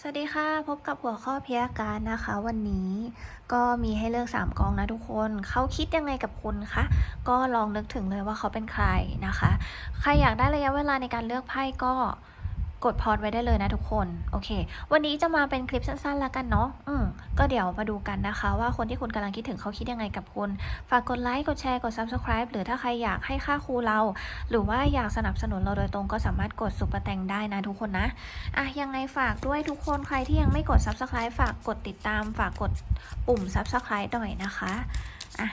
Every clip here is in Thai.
สวัสดีค่ะ พบกับหัวข้อพยาการนะคะ วันนี้ก็มีให้เลือก 3กองนะทุกคนเขาคิดยังไงกับคุณคะก็ลองนึกถึงเลยว่าเขาเป็นใครนะคะ ใครอยากได้ระยะเวลาในการเลือกไพ่ก็ กดพอดไว้ได้เลยนะทุกคน โอเค วันนี้จะมาเป็นคลิปสั้นๆแล้วกันเนาะอืมก็เดี๋ยวมาดูกันนะคะ ว่าคนที่คุณกำลังคิดถึงเขาคิดยังไงกับคุณ ฝากกดไลค์ กดแชร์ กด subscribe หรือถ้าใครอยากให้ค่าครูเรา หรือว่าอยากสนับสนุนเราโดยตรงก็สามารถกดสุปแตงได้นะทุกคนนะ อะยังไงฝากด้วยทุกคนใครที่ยังไม่กด subscribe ฝากกดติดตาม ฝากกดปุ่ม subscribe หน่อยนะคะ อะ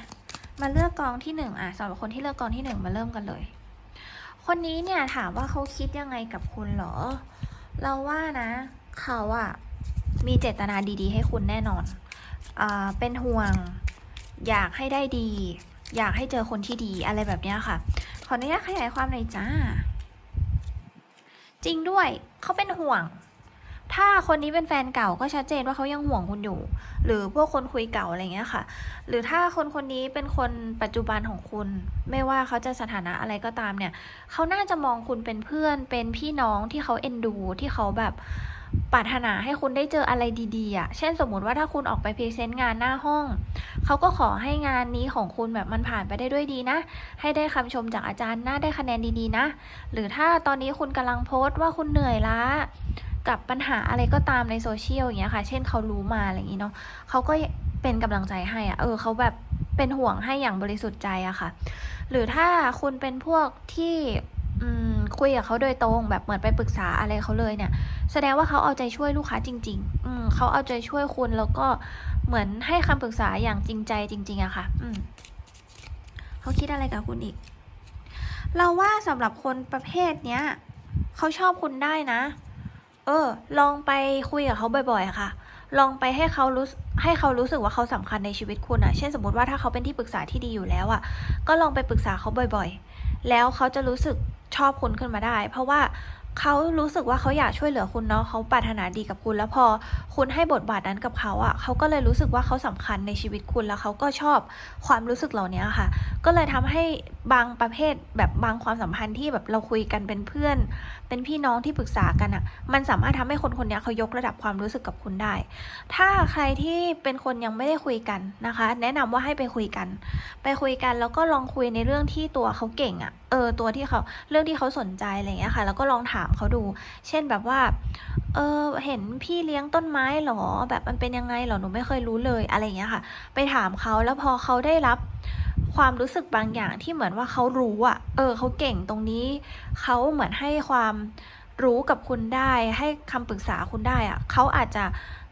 มาเลือกกองที่หนึ่งอะสำหรับคนที่เลือกกองที่หนึ่งมาเริ่มกันเลย คนนี้เนี่ยถามว่าเขาคิดยังไงกับคุณเหรอ เราว่านะ เขาอะมีเจตนาดีๆ ให้คุณแน่นอนอเป็นห่วง อยากให้ได้ดี อยากให้เจอคนที่ดีอะไรแบบนี้ค่ะ ขออนุญาตขยายความหน่อยจ้า จริงด้วย เขาเป็นห่วง ถ้าคนนี้เป็นแฟนเก่าก็ชัดเจนว่าเขายังห่วงคุณอยู่ หรือพวกคนคุยเก่าอะไรเงี้ยค่ะ หรือถ้าคนคนนี้เป็นคนปัจจุบันของคุณ ไม่ว่าเขาจะสถานะอะไรก็ตามเนี่ย เขาน่าจะมองคุณเป็นเพื่อน เป็นพี่น้องที่เขาเอ็นดู ที่เขาแบบปรารถนาให้คุณได้เจออะไรดีๆอะ เช่นสมมุติว่าถ้าคุณออกไปพรีเซนต์งานหน้าห้อง เขาก็ขอให้งานนี้ของคุณแบบมันผ่านไปได้ด้วยดีนะ ให้ได้คำชมจากอาจารย์นะได้คะแนนดีๆนะ หรือถ้าตอนนี้คุณกำลังโพสต์ว่าคุณเหนื่อยล้า กับปัญหาอะไรก็ตามในโซเชียลอย่างเงี้ยค่ะ เช่นเขารู้มาอะไรอย่างงี้เนาะเขาก็เป็นกำลังใจให้อะเออเขาแบบเป็นห่วงให้อย่างบริสุทธิ์ใจอะค่ะ หรือถ้าคุณเป็นพวกที่คุยกับเขาโดยตรงแบบเหมือนไปปรึกษาอะไรเขาเลยเนี่ย แสดงว่าเขาเอาใจช่วยลูกค้าจริง ๆ อืมเขาเอาใจช่วยคุณแล้วก็เหมือนให้คำปรึกษาอย่างจริงใจจริง ๆอะค่ะ อืมเขาคิดอะไรกับคุณอีก เราว่าสำหรับคนประเภทเนี้ยเขาชอบคุณได้นะ เออ ลองไปคุยกับเขาบ่อยๆค่ะ ลองไปให้เขารู้ให้เขารู้สึกว่าเขาสำคัญในชีวิตคุณอะเช่นสมมติว่าถ้าเขาเป็นที่ปรึกษาที่ดีอยู่แล้วอะก็ลองไปปรึกษาเขาบ่อยๆ แล้วเขาจะรู้สึกชอบคุณขึ้นมาได้ เพราะว่า เขารู้สึกว่าเขาอยากช่วยเหลือคุณเนาะเขาปรารถนาดีกับคุณแล้วพอคุณให้บทบาทนั้นกับเขาอะเขาก็เลยรู้สึกว่าเขาสำคัญในชีวิตคุณแล้วเขาก็ชอบความรู้สึกเหล่านี้ค่ะ ก็เลยทำให้บางประเภทแบบบางความสัมพันธ์ที่แบบเราคุยกันเป็นเพื่อน เป็นพี่น้องที่ปรึกษากันอะมันสามารถทำให้คนคนนี้เขายกระดับความรู้สึกกับคุณได้ ถ้าใครที่เป็นคนยังไม่ได้คุยกันนะคะ แนะนำว่าให้ไปคุยกัน ไปคุยกันแล้วก็ลองคุยในเรื่องที่ตัวเขาเก่งอะ เออตัวที่เขาเรื่องที่เขาสนใจอะไรเงี้ยค่ะ แล้วก็ลองถามเขาดู เช่นแบบว่า เออเห็นพี่เลี้ยงต้นไม้เหรอ แบบมันเป็นยังไงเหรอหนูไม่เคยรู้เลยอะไรเงี้ยค่ะ ไปถามเขาแล้วพอเขาได้รับความรู้สึกบางอย่างที่เหมือนว่าเขารู้อะเออเขาเก่งตรงนี้เขาเหมือนให้ความรู้กับคุณได้ ให้คำปรึกษาคุณได้อะเขาอาจจะ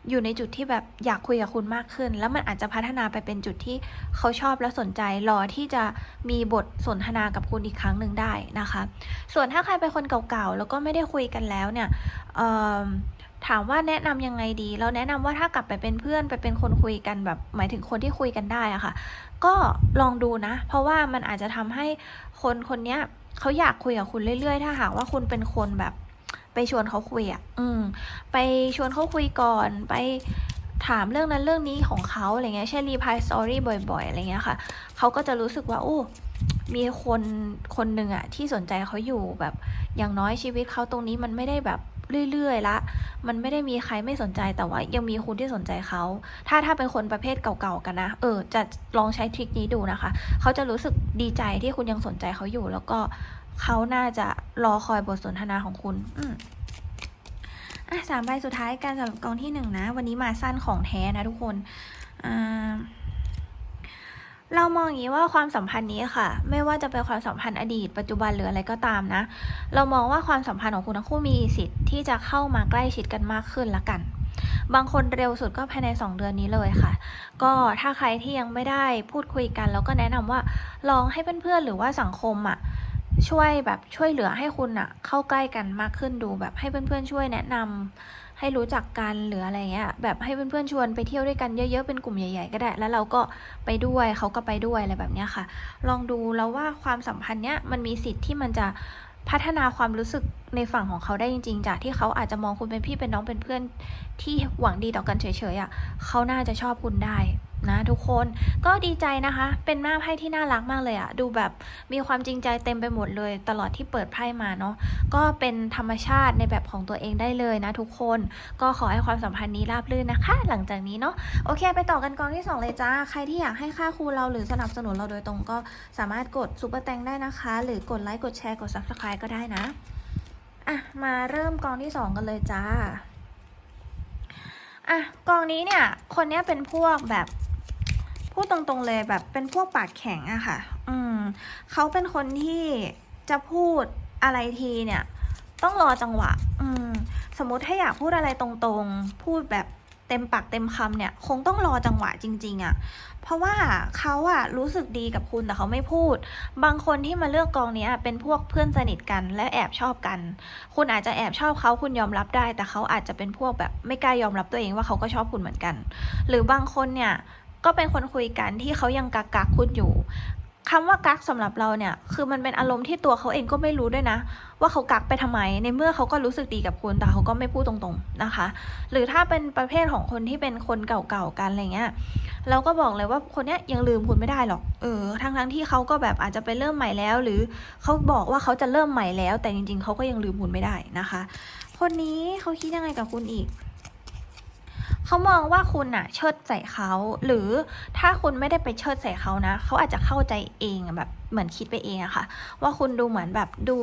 อยู่ในจุดที่แบบอยากคุยกับคุณมากขึ้น แล้วมันอาจจะพัฒนาไปเป็นจุดที่เขาชอบและสนใจรอที่จะมีบทสนทนากับคุณอีกครั้งหนึ่งได้นะคะ ส่วนถ้าใครเป็นคนเก่าๆแล้วก็ไม่ได้คุยกันแล้วเนี่ยถามว่าแนะนำยังไงดี เราแนะนำว่าถ้ากลับไปเป็นเพื่อนไปเป็นคนคุยกันแบบ หมายถึงคนที่คุยกันได้อะค่ะ ก็ลองดูนะ เพราะว่ามันอาจจะทำให้คนคนนี้เขาอยากคุยกับคุณเรื่อยๆ ถ้าหากว่าคุณเป็นคนแบบ ไปชวนเขาคุยอะ่ะ อืม ไปชวนเขาคุยก่อน ไปถามเรื่องนั้นเรื่องนี้ของเขาอะไรเงี้ยเช่นรีพายสตอรี่บ่อยๆอะไรเงี้ยค่ะ เขาก็จะรู้สึกว่าโอ้มีคนคนหนึ่งอะที่สนใจเขาอยู่แบบอย่างน้อยชีวิตเขาตรงนี้มันไม่ได้แบบเรื่อยๆละ มันไม่ได้มีใครไม่สนใจแต่ว่ายังมีคุณที่สนใจเขา ถ้าถ้าเป็นคนประเภทเก่าๆกันนะ เออ จะลองใช้ทริคนี้ดูนะคะ เขาจะรู้สึกดีใจที่คุณยังสนใจเขาอยู่ แล้วก็ เขาน่าจะรอคอยบทสนทนาของคุณ อืมอะสามใบสุดท้ายการสำหรับกองที่หนึ่งนะ วันนี้มาสั้นของแท้นะทุกคนอ่าเรามองอย่างนี้ว่าความสัมพันธ์นี้ค่ะ ไม่ว่าจะเป็นความสัมพันธ์อดีต ปัจจุบันหรืออะไรก็ตามนะ เรามองว่าความสัมพันธ์ของคุณทั้งคู่มีสิทธิ์ที่จะเข้ามาใกล้ชิดกันมากขึ้นละกัน บางคนเร็วสุดก็ภายใน 2 เดือนนี้เลยค่ะ ก็ถ้าใครที่ยังไม่ได้พูดคุยกันแล้วก็แนะนำว่าลองให้เพื่อนๆหรือว่าสังคมอะ ช่วยแบบช่วยเหลือให้คุณอะเข้าใกล้กันมากขึ้นดูแบบให้เพื่อนๆช่วยแนะนำให้รู้จักกันหรืออะไรเงี้ยแบบให้เพื่อนๆชวนไปเที่ยวด้วยกันเยอะๆเป็นกลุ่มใหญ่ ๆ ก็ได้ แล้วเราก็ไปด้วยเขาก็ไปด้วยอะไรแบบเนี้ยค่ะ ลองดูแล้วว่าความสัมพันธ์เนี้ยมันมีสิทธิ์ที่มันจะพัฒนาความรู้สึก ในฝั่งของเขาได้จริง ๆ จากที่เขาอาจจะมองคุณเป็นพี่เป็นน้องเป็นเพื่อนที่หวังดีต่อกันเฉยๆอะเขาน่าจะชอบคุณได้นะทุกคนก็ดีใจนะคะ เป็นหน้าไพ่ที่น่ารักมากเลยอะดูแบบมีความจริงใจเต็มไปหมดเลย ตลอดที่เปิดไพ่มาเนาะก็เป็นธรรมชาติในแบบของตัวเองได้เลยนะทุกคนก็ขอให้ความสัมพันธ์นี้ราบรื่นนะคะ หลังจากนี้เนาะโอเค ไปต่อกันกองที่ 2 เลยจ้า ใครที่อยากให้ค่าครูเราหรือสนับสนุนเราโดยตรงก็สามารถกดซุปเปอร์แตงได้นะคะ หรือกดไลค์กดแชร์กด subscribe ก็ได้นะ อะมาเริ่มกองที่สองกันเลยจ้าอะกองนี้เนี่ย คนเนี้ยเป็นพวกแบบพูดตรงๆเลยแบบเป็นพวกปากแข็งอะค่ะ อืมเขาเป็นคนที่จะพูดอะไรทีเนี่ย ต้องรอจังหวะ อืม สมมติถ้าอยากพูดอะไรตรงๆ พูดแบบ เต็มปากเต็มคำเนี่ย คงต้องรอจังหวะจริง ๆอะเพราะว่าเขาอะรู้สึกดีกับคุณแต่เขาไม่พูด บางคนที่มาเลือกกองนี้เป็นพวกเพื่อนสนิทกันและแอบชอบกัน คุณอาจจะแอบชอบเขาคุณยอมรับได้ แต่เขาอาจจะเป็นพวกแบบไม่กล้ายอมรับตัวเองว่าเขาก็ชอบคุณเหมือนกัน หรือบางคนเนี่ยก็เป็นคนคุยกันที่เขายังกักกักคุณอยู่ คำว่ากักสำหรับเราเนี่ย คือมันเป็นอารมณ์ที่ตัวเขาเองก็ไม่รู้ด้วยนะ ว่าเขากักไปทำไม ในเมื่อเขาก็รู้สึกดีกับคุณแต่เขาก็ไม่พูดตรงๆนะคะ หรือถ้าเป็นประเภทของคนที่เป็นคนเก่าๆกันอะไรเงี้ยเราก็บอกเลยว่าคนเนี้ยยังลืมคุณไม่ได้หรอกเออทั้งๆที่เขาก็แบบอาจจะไปเริ่มใหม่แล้ว หรือเขาบอกว่าเขาจะเริ่มใหม่แล้ว แต่จริง ๆเขาก็ยังลืมคุณไม่ได้นะคะ คนนี้เขาคิดยังไงกับคุณอีก เขามองว่าคุณอะเชิดใส่เขาหรือถ้าคุณไม่ได้ไปเชิดใส่เขานะเขาอาจจะเข้าใจเองแบบเหมือนคิดไปเองอะค่ะ ว่าคุณดูเหมือนแบบดู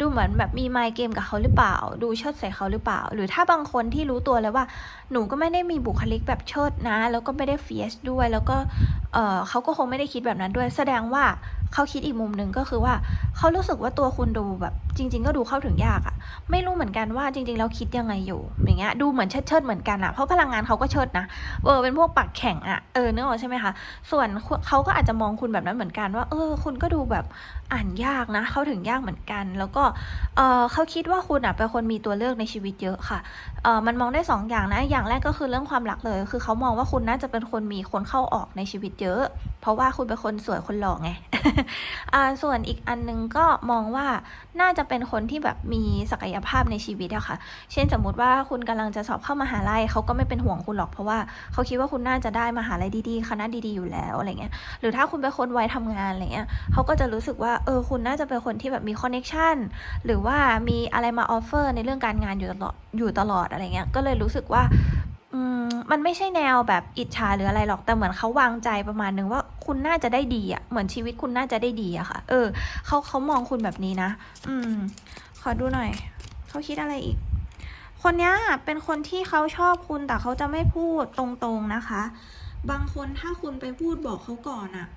ดูเหมือนแบบมีไมค์เกมกับเขาหรือเปล่า ดูเชิดใส่เขาหรือเปล่า หรือถ้าบางคนที่รู้ตัวแล้วว่า หนูก็ไม่ได้มีบุคลิกแบบเชิดนะ แล้วก็ไม่ได้เฟียสด้วย แล้วก็เออเขาก็คงไม่ได้คิดแบบนั้นด้วย แสดงว่าเขาคิดอีกมุมหนึ่งก็คือว่าเขารู้สึกว่าตัวคุณดูแบบจริง ๆ ก็ดูเข้าถึงยากอะไม่รู้เหมือนกันว่าจริงๆแล้วคิดยังไงอยู่อย่างเงี้ยดูเหมือนเชิดเชิดเหมือนกันอะเพราะพลังงานเขาก็เชิดนะเออเป็นพวกปากแข็งอะเออเนื้อใช่ไหมคะส่วนเขาก็อาจจะมองคุณแบบนั้นเหมือนกันว่า เออ คุณก็ดูแบบอ่านยากนะ เข้าถึงยากเหมือนกัน แล้วก็เออเขาคิดว่าคุณอะเป็นคนมีตัวเลือกในชีวิตเยอะค่ะเออมันมองได้สองอย่างนะอย่างแรกก็คือเรื่องความรักเลย คือเขามองว่าคุณน่าจะเป็นคนมีคนเข้าออกในชีวิตเยอะ เพราะว่าคุณเป็นคนสวยคนหล่อไงอ่าส่วนอีกอันนึงก็มองว่าน่าจะเป็นคนที่แบบมีศักยภาพในชีวิตอะค่ะ เช่นสมมติว่าคุณกำลังจะสอบเข้ามหาลัยเขาก็ไม่เป็นห่วงคุณหรอกเพราะว่าเขาคิดว่าคุณน่าจะได้มหาลัยดีๆ คณะดีๆอยู่แล้วอะไรเงี้ย หรือถ้าคุณเป็นคนวัยทำงานอะไรเงี้ยเขาก็จะรู้สึกว่าเออคุณน่าจะเป็นคนที่แบบมีคอนเน็ชันหรือว่ามีอะไรมาออฟเฟอร์ในเรื่องการงานอยู่ตลอดอยู่ตลอดอะไรเงี้ยก็เลยรู้สึกว่า มมันไม่ใช่แนวแบบอิจฉาหรืออะไรหรอกแต่เหมือนเขาวางใจประมาณนึงว่าคุณน่าจะได้ดีอะเหมือนชีวิตคุณน่าจะได้ดีอะค่ะ เออเขาเขามองคุณแบบนี้นะ อืม ขอดูหน่อยเขาคิดอะไรอีก คนเนี้ยเป็นคนที่เขาชอบคุณแต่เขาจะไม่พูดตรงๆนะคะ บางคนถ้าคุณไปพูดบอกเขาก่อนอะ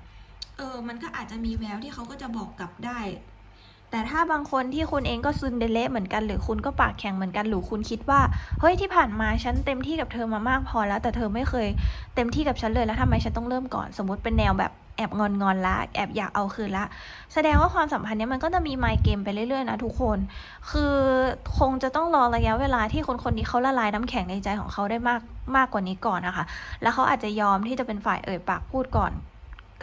เออ มันก็อาจจะมีแววที่เขาก็จะบอกกลับได้ แต่ถ้าบางคนที่คุณเองก็ซึนเดเละเหมือนกันหรือคุณก็ปากแข็งเหมือนกันหรือคุณคิดว่า เฮ้ยที่ผ่านมาฉันเต็มที่กับเธอมามากพอแล้ว แต่เธอไม่เคยเต็มที่กับฉันเลยแล้วทำไมฉันต้องเริ่มก่อน สมมติเป็นแนวแบบแอบงอนงอนละแอบอยากเอาคืนละ แสดงว่าความสัมพันธ์เนี้ยมันก็จะมีไมล์เกมไปเรื่อยๆนะทุกคน คือคงจะต้องรอระยะเวลาที่คนคนนี้เขาละลายน้ำแข็งในใจของเขาได้มากมากกว่านี้ก่อนนะคะ แล้วเขาอาจจะยอมที่จะเป็นฝ่ายเอ่ยปากพูดก่อน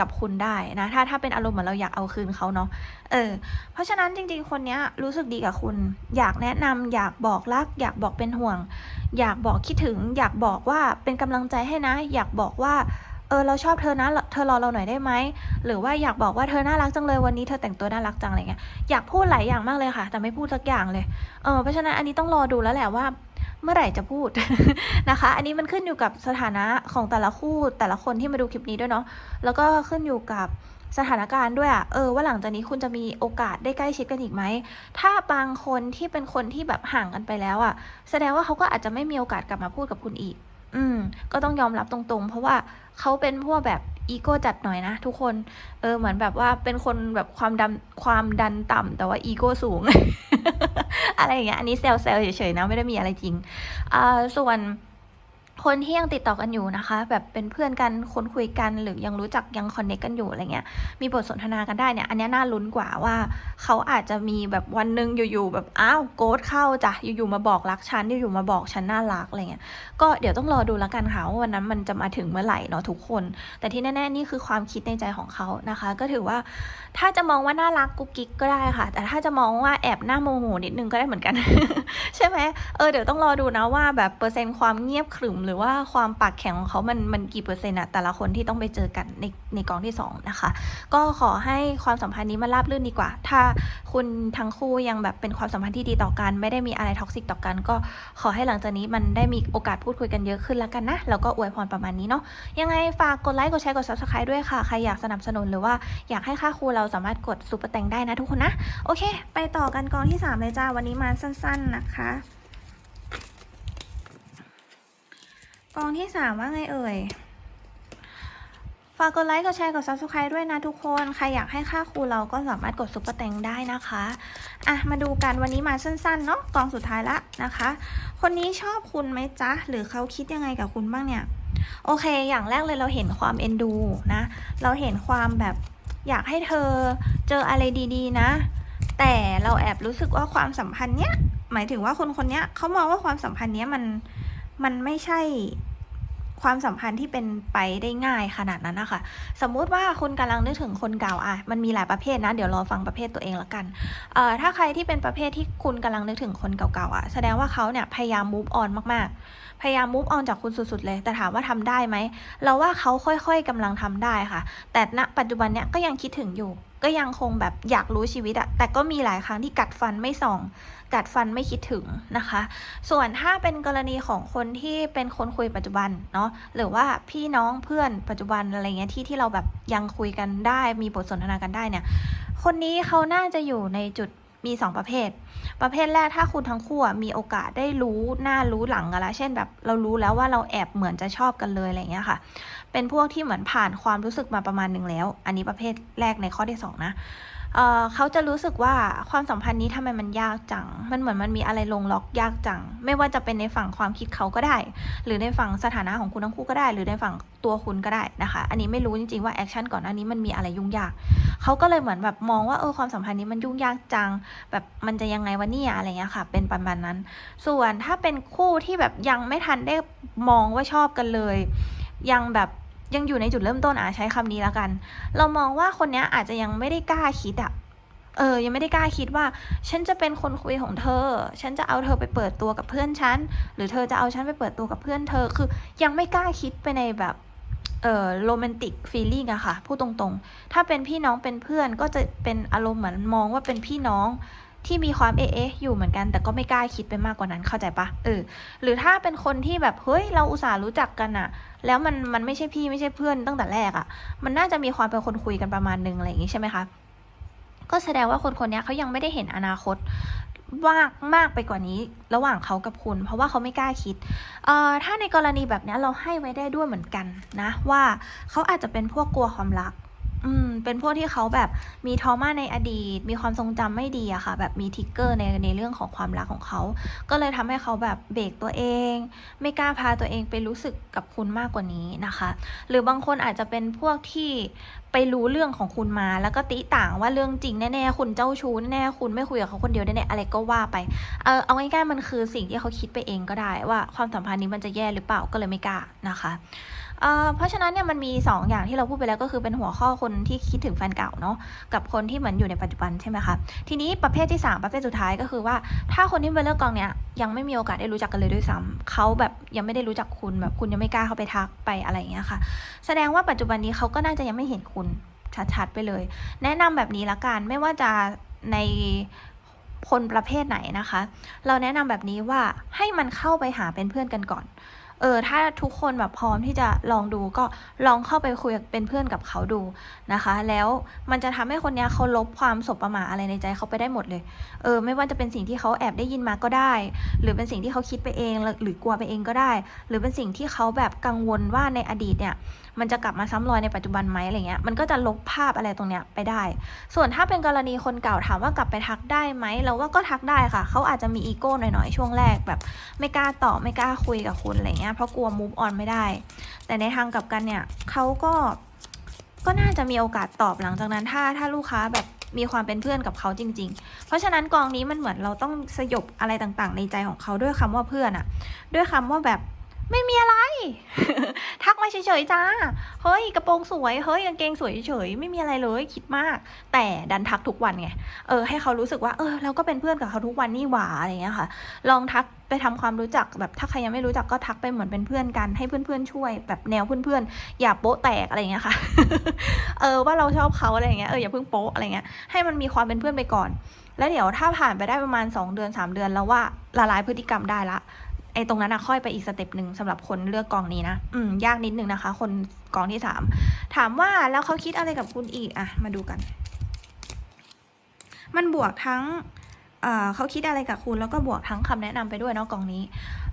กับคุณได้นะถ้าถ้าเป็นอารมณ์เหมือนเราอยากเอาคืนเขาเนาะเออ เพราะฉะนั้นจริง ๆ คนเนี้ยรู้สึกดีกับคุณ อยากแนะนำอยากบอกรัก อยากบอกเป็นห่วง อยากบอกคิดถึง อยากบอกว่าเป็นกำลังใจให้นะ อยากบอกว่าเออเราชอบเธอนะเธอรอเราหน่อยได้ไหมหรือว่าอยากบอกว่าเธอน่ารักจังเลยวันนี้เธอแต่งตัวน่ารักจังอะไรเงี้ยอยากพูดหลายอย่างมากเลยค่ะ แต่ไม่พูดสักอย่างเลยเออเพราะฉะนั้นอันนี้ต้องรอดูแล้วแหละว่า เมื่อไหร่จะพูดนะคะ อันนี้มันขึ้นอยู่กับสถานะของแต่ละคู่แต่ละคนที่มาดูคลิปนี้ด้วยเนาะแล้วก็ขึ้นอยู่กับสถานการณ์ด้วยอะเออว่าหลังจากนี้คุณจะมีโอกาสได้ใกล้ชิดกันอีกไหม ถ้าบางคนที่เป็นคนที่แบบห่างกันไปแล้วอะแสดงว่าเขาก็อาจจะไม่มีโอกาสกลับมาพูดกับคุณอีก อืม ก็ต้องยอมรับตรงๆ เพราะว่าเขาเป็นพวกแบบอีโก้จัดหน่อยนะทุกคน เออเหมือนแบบว่าเป็นคนแบบความดันความดันต่ำแต่ว่าอีโก้สูง อะไรอย่างเงี้ยอันนี้เซลเซลเฉยๆนะไม่ได้มีอะไรจริงอ่าส่วนคนที่ยังติดต่อกันอยู่นะคะ แบบเป็นเพื่อนกันคนคุยกันหรือยังรู้จักยังคอนเนคกันอยู่อะไรเงี้ยมีบทสนทนากันได้เนี่ย อันนี้น่าลุ้นกว่าว่าเขาอาจจะมีแบบวันหนึ่งอยู่ๆแบบอ้าวโกดเข้าจ้ะอยู่ๆมาบอกรักฉันอยู่ๆมาบอกฉันน่ารักอะไรเงี้ยก็เดี๋ยวต้องรอดูแล้วกันค่ะว่าวันนั้นมันจะมาถึงเมื่อไหร่เนาะทุกคน แต่ที่แน่ๆนี่คือความคิดในใจของเขานะคะ ก็ถือว่า ถ้าจะมองว่าน่ารักกุ๊กกิ๊กก็ได้ค่ะ แต่ถ้าจะมองว่าแอบหน้าโมโหนิดนึงก็ได้เหมือนกัน ใช่ไหมเออเดี๋ยวต้องรอดูนะว่าแบบเปอร์เซ็นต์ความเงียบขรึม หรือว่าความปากแข็งของเขามันมันกี่เปอร์เซ็นต์อะแต่ละคนที่ต้องไปเจอกันในในกองที่สองนะคะ ก็ขอให้ความสัมพันธ์นี้มันราบรื่นดีกว่า ถ้าคุณทั้งคู่ยังแบบเป็นความสัมพันธ์ที่ดีต่อกัน ไม่ได้มีอะไรท็อกซิกต่อกัน ก็ขอให้หลังจากนี้มันได้มีโอกาสพูดคุยกันเยอะขึ้นแล้วกันนะแล้วก็อวยพรประมาณนี้เนาะยังไงฝากกดไลค์กดแชร์กด subscribe ด้วยค่ะใครอยากสนับสนุนหรือว่าอยากให้ค่าครูเราสามารถกดซุปเปอร์แตงได้นะทุกคนนะ โอเค ไปต่อกันกองที่ 3 เลยจ้า วันนี้มาสั้น ๆนะคะ กองที่ 3 ว่าไงเอ่ยฝากกดไลค์กดแชร์กด subscribe ด้วยนะทุกคน ใครอยากให้ค่าครูเราก็สามารถกดซุปเปอร์แตงได้นะคะ อะ มาดูกันวันนี้มาสั้นๆ เนาะกองสุดท้ายละนะคะ คนนี้ชอบคุณไหมจ๊ะ หรือเขาคิดยังไงกับคุณบ้างเนี่ย โอเค อย่างแรกเลยเราเห็นความเอ็นดูนะ เราเห็นความแบบ อยากให้เธอเจออะไรดีๆ นะ แต่เราแอบรู้สึกว่าความสัมพันธ์เนี้ยหมายถึงว่าคนคนเนี้ยเขามองว่าความสัมพันธ์เนี้ยมันมันไม่ใช่ ความสัมพันธ์ที่เป็นไปได้ง่ายขนาดนั้นนะคะสมมุติว่าคุณกำลังนึกถึงคนเก่าอะมันมีหลายประเภทนะ เดี๋ยวรอฟังประเภทตัวเองละกันเอ่อถ้าใครที่เป็นประเภทที่คุณกำลังนึกถึงคนเก่าๆอะแสดงว่าเขาเนี่ยพยายาม move on มากๆ พยายาม move on จากคุณสุดๆเลย แต่ถามว่าทำได้ไหมเราว่าเขาค่อยๆกำลังทำได้ค่ะ แต่ณปัจจุบันเนี้ยก็ยังคิดถึงอยู่ ก็ยังคงแบบอยากรู้ชีวิตอะแต่ก็มีหลายครั้งที่กัดฟันไม่ส่อง กัดฟันไม่คิดถึงนะคะ ส่วนถ้าเป็นกรณีของคนที่เป็นคนคุยปัจจุบันเนาะหรือว่าพี่น้องเพื่อนปัจจุบันอะไรเงี้ยที่ที่เราแบบยังคุยกันได้มีบทสนทนากันได้เนี่ย คนนี้เขาน่าจะอยู่ในจุดมีสองประเภท ประเภทแรกถ้าคุณทั้งคู่มีโอกาสได้รู้หน้ารู้หลังกันแล้ว เช่นแบบเรารู้แล้วว่าเราแอบเหมือนจะชอบกันเลยอะไรเงี้ยค่ะ เป็นพวกที่เหมือนผ่านความรู้สึกมาประมาณหนึ่งแล้ว อันนี้ประเภทแรกในข้อที่สองนะเเขาจะรู้สึกว่าความสัมพันธ์นี้ทำไมมันยากจัง มันเหมือนมันมีอะไรลงล็อกยากจัง ไม่ว่าจะเป็นในฝั่งความคิดเขาก็ได้ หรือในฝั่งสถานะของคุณทั้งคู่ก็ได้ หรือในฝั่งตัวคุณก็ได้นะคะ อันนี้ไม่รู้จริงๆว่าแอคชั่นก่อนหน้านี้มันมีอะไรยุ่งยาก เขาก็เลยเหมือนแบบมองว่าเออความสัมพันธ์นี้มันยุ่งยากจัง แบบมันจะยังไงวะเนี่ยอะไรเงี้ยค่ะ เป็นประมาณนั้น ส่วนถ้าเป็นคู่ที่แบบยังไม่ทันได้มองว่าชอบกันเลย ยังแบบ ยังอยู่ในจุดเริ่มต้นอะใช้คำนี้แล้วกัน เรามองว่าคนเนี้ยอาจจะยังไม่ได้กล้าคิดอะเออ ยังไม่ได้กล้าคิดว่า ฉันจะเป็นคนคุยของเธอ ฉันจะเอาเธอไปเปิดตัวกับเพื่อนฉัน หรือเธอจะเอาฉันไปเปิดตัวกับเพื่อนเธอ คือยังไม่กล้าคิดไปในแบบ เออโรแมนติกฟีลิ่งอะค่ะ พูดตรงๆ ถ้าเป็นพี่น้องเป็นเพื่อนก็จะเป็นอารมณ์เหมือนมองว่าเป็นพี่น้อง ที่มีความเอ๊ะอยู่เหมือนกันแต่ก็ไม่กล้าคิดไปมากกว่านั้นเข้าใจปะเออหรือถ้าเป็นคนที่แบบเฮ้ยเราอุตส่าห์รู้จักกันอะแล้วมันมันไม่ใช่พี่ไม่ใช่เพื่อนตั้งแต่แรกอะมันน่าจะมีความเป็นคนคุยกันประมาณนึงอะไรอย่างงี้ใช่ไหมคะก็แสดงว่าคนคนนี้เขายังไม่ได้เห็นอนาคตมากมากไปกว่านี้ระหว่างเขากับคุณ เพราะว่าเขาไม่กล้าคิดเอ่อถ้าในกรณีแบบนี้เราให้ไว้ได้ด้วยเหมือนกันนะว่าเขาอาจจะเป็นพวกกลัวความรัก อืม เป็นพวกที่เขาแบบมีทอมาในอดีต มีความทรงจำไม่ดีอะค่ะ แบบมีทิกเกอร์ในในเรื่องของความรักของเขา ก็เลยทำให้เขาแบบเบรกตัวเอง ไม่กล้าพาตัวเองไปรู้สึกกับคุณมากกว่านี้นะคะ หรือบางคนอาจจะเป็นพวกที่ไปรู้เรื่องของคุณมา แล้วก็ติต่างว่าเรื่องจริงแน่ๆ คุณเจ้าชู้แน่ๆคุณไม่คุยกับเขาคนเดียวแน่ๆ อะไรก็ว่าไป เออเอาง่ายๆมันคือสิ่งที่เขาคิดไปเองก็ได้ว่าความสัมพันธ์นี้มันจะแย่หรือเปล่าก็เลยไม่กล้านะคะ เพราะฉะนั้นเนี่ยมันมี 2 อย่างที่เราพูดไปแล้วก็คือเป็นหัวข้อคนที่คิดถึงแฟนเก่าเนาะกับคนที่เหมือนอยู่ในปัจจุบันใช่ไหมคะทีนี้ประเภทที่ 3 ประเภทสุดท้ายก็คือว่าถ้าคนที่เป็นเลิกกองเนี่ยยังไม่มีโอกาสได้รู้จักกันเลยด้วยซ้ำเขาแบบยังไม่ได้รู้จักคุณแบบคุณยังไม่กล้าเข้าไปทักไปอะไรอย่างเงี้ยค่ะ แสดงว่าปัจจุบันนี้เขาก็น่าจะยังไม่เห็นคุณชัดๆไปเลย แนะนำแบบนี้ละกันไม่ว่าจะในคนประเภทไหนนะคะ เราแนะนำแบบนี้ว่าให้มันเข้าไปหาเป็นเพื่อนกันก่อน เออถ้าทุกคนแบบพร้อมที่จะลองดูก็ลองเข้าไปคุยเป็นเพื่อนกับเขาดูนะคะ แล้วมันจะทำให้คนเนี้ยเขาลบความสบประมาทอะไรในใจเขาไปได้หมดเลย เออ ไม่ว่าจะเป็นสิ่งที่เขาแอบได้ยินมาก็ได้ หรือเป็นสิ่งที่เขาคิดไปเอง หรือกลัวไปเองก็ได้ หรือเป็นสิ่งที่เขาแบบกังวลว่าในอดีตเนี่ยมันจะกลับมาซ้ำรอยในปัจจุบันไหมอะไรเงี้ยมันก็จะลบภาพอะไรตรงเนี้ยไปได้ ส่วนถ้าเป็นกรณีคนเก่าถามว่ากลับไปทักได้ไหมเราว่าก็ทักได้ค่ะ เขาอาจจะมีอีโก้หน่อยๆช่วงแรกแบบ ไม่กล้าตอบไม่กล้าคุยกับคุณอะไรเงี้ยเพราะกลัวมูฟออนไม่ได้ แต่ในทางกลับกันเนี่ยเขาก็ก็น่าจะมีโอกาสตอบหลังจากนั้น ถ้าถ้าลูกค้าแบบมีความเป็นเพื่อนกับเขาจริง ๆ เพราะฉะนั้นกองนี้มันเหมือนเราต้องสยบอะไรต่างๆ ในใจของเขาด้วยคำว่าเพื่อนอะด้วยคำว่าแบบ ไม่มีอะไร ทักมาเฉยๆจ้า เฮ้ยกระโปรงสวย เฮ้ยกางเกงสวยเฉยๆไม่มีอะไรเลยคิดมาก แต่ดันทักทุกวันไง เออให้เขารู้สึกว่าเออเราก็เป็นเพื่อนกับเขาทุกวันนี่หว่าอะไรเงี้ยค่ะ ลองทักไปทำความรู้จักแบบถ้าใครยังไม่รู้จักก็ทักไปเหมือนเป็นเพื่อนกันให้เพื่อนๆช่วย แบบแนวเพื่อนๆอย่าโป๊ะแตกอะไรเงี้ยค่ะ เออว่าเราชอบเขาอะไรเงี้ยเอออย่าเพิ่งโป๊ะอะไรเงี้ยให้มันมีความเป็นเพื่อนไปก่อน แล้วเดี๋ยวถ้าผ่านไปได้ประมาณ 2 เดือน 3 เดือนแล้วว่าละลายพฤติกรรมได้ละ ไอ้ตรงนั้นนะค่อยไปอีกสเต็ปหนึ่งสำหรับคนเลือกกองนี้นะ อืม ยากนิดนึงนะคะ คนกองที่สาม ถามว่าแล้วเขาคิดอะไรกับคุณอีกอะมาดูกัน มันบวกทั้งเอ่อเขาคิดอะไรกับคุณแล้วก็บวกทั้งคำแนะนำไปด้วยเนาะกองนี้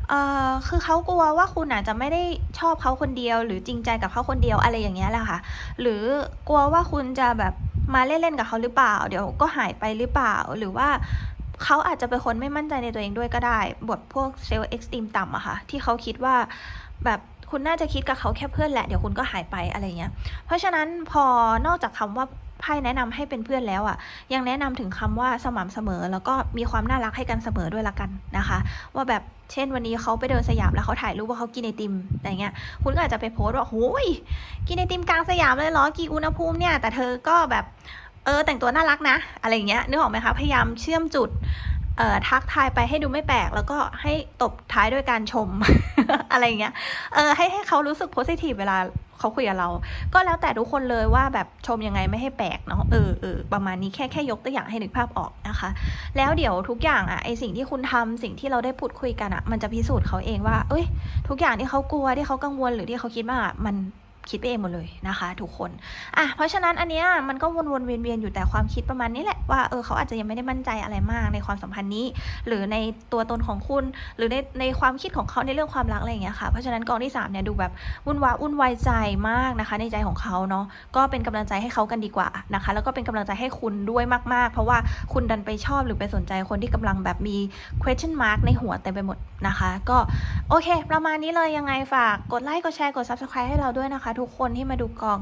เอ่อคือเขากลัวว่าคุณอาจจะไม่ได้ชอบเขาคนเดียว หรือจริงใจกับเขาคนเดียวอะไรอย่างเงี้ยแหละค่ะ หรือกลัวว่าคุณจะแบบมาเล่นๆกับเขาหรือเปล่า เดี๋ยวก็หายไปหรือเปล่า หรือว่า เขาอาจจะเป็นคนไม่มั่นใจในตัวเองด้วยก็ได้ บทพวกเซลล์เอ็กซ์ตรีมต่ำอะค่ะ ที่เขาคิดว่าแบบคุณน่าจะคิดกับเขาแค่เพื่อนแหละ เดี๋ยวคุณก็หายไปอะไรเงี้ย เพราะฉะนั้นพอนอกจากคำว่าไพ่แนะนำให้เป็นเพื่อนแล้วอะยังแนะนำถึงคำว่าสม่ำเสมอ แล้วก็มีความน่ารักให้กันเสมอด้วยละกันนะคะ ว่าแบบเช่นวันนี้เขาไปเดินสยามแล้วเขาถ่ายรูปว่าเขากินไอติมอะไรเงี้ย คุณก็อาจจะไปโพสต์ว่าโอ้ยกินไอติมกลางสยามเลยเหรอกี่อุณหภูมิเนี่ย แต่เธอก็แบบ เออแต่งตัวน่ารักนะ อะไรอย่างเงี้ยนึกออกไหมคะ พยายามเชื่อมจุดเอ่อทักทายไปให้ดูไม่แปลก แล้วก็ให้ตบท้ายด้วยการชม อะไรเงี้ยเออให้ให้เขารู้สึกโพสิทีฟเวลาเขาคุยกับเรา ก็แล้วแต่ทุกคนเลยว่าแบบชมยังไงไม่ให้แปลกเนาะเออเออประมาณนี้แค่แค่ยกตัวอย่างให้นึกภาพออกนะคะ แล้วเดี๋ยวทุกอย่างอะไอสิ่งที่คุณทำสิ่งที่เราได้พูดคุยกันอะมันจะพิสูจน์เขาเองว่า เอ้ย ทุกอย่างที่เขากลัวที่เขากังวลหรือที่เขาคิดมากมัน คิดไปเองหมดเลยนะคะ ทุกคนอะเพราะฉะนั้นอันเนี้ยมันก็วนๆเวียนๆอยู่แต่ความคิดประมาณนี้แหละว่าเออเขาอาจจะยังไม่ได้มั่นใจอะไรมากในความสัมพันธ์นี้ หรือในตัวตนของคุณ หรือในในความคิดของเขาในเรื่องความรักอะไรอย่างเงี้ยค่ะเพราะฉะนั้นกองที่สามเนี่ยดูแบบวุ่นวายวุ่นวายใจมากนะคะ ในใจของเขาเนาะก็เป็นกำลังใจให้เขากันดีกว่านะคะ แล้วก็เป็นกำลังใจให้คุณด้วยมากๆ เพราะว่าคุณดันไปชอบหรือไปสนใจคนที่กำลังแบบมี question mark ในหัวเต็มไปหมด นะคะ ก็โอเค ประมาณนี้เลยยังไงฝากกดไลค์กดแชร์กด subscribe ให้เราด้วยนะคะ ทุกคนที่มาดูกอง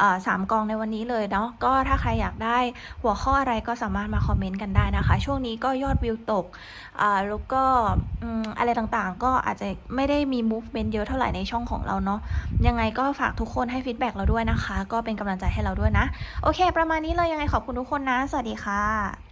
อสามกองในวันนี้เลยเนาะก็ถ้าใครอยากได้หัวข้ออะไรก็สามารถมาคอมเมนต์กันได้นะคะ ช่วงนี้ก็ยอดวิวตกแล้วก็อืมอะไรต่างๆ ก็อาจจะไม่ได้มี movement เยอะเท่าไหร่ในช่องของเราเนาะยังไงก็ฝากทุกคนให้ฟีดแบ็กเราด้วยนะคะ ก็เป็นกำลังใจให้เราด้วยนะ โอเค ประมาณนี้เลยยังไงขอบคุณทุกคนนะ สวัสดีค่ะ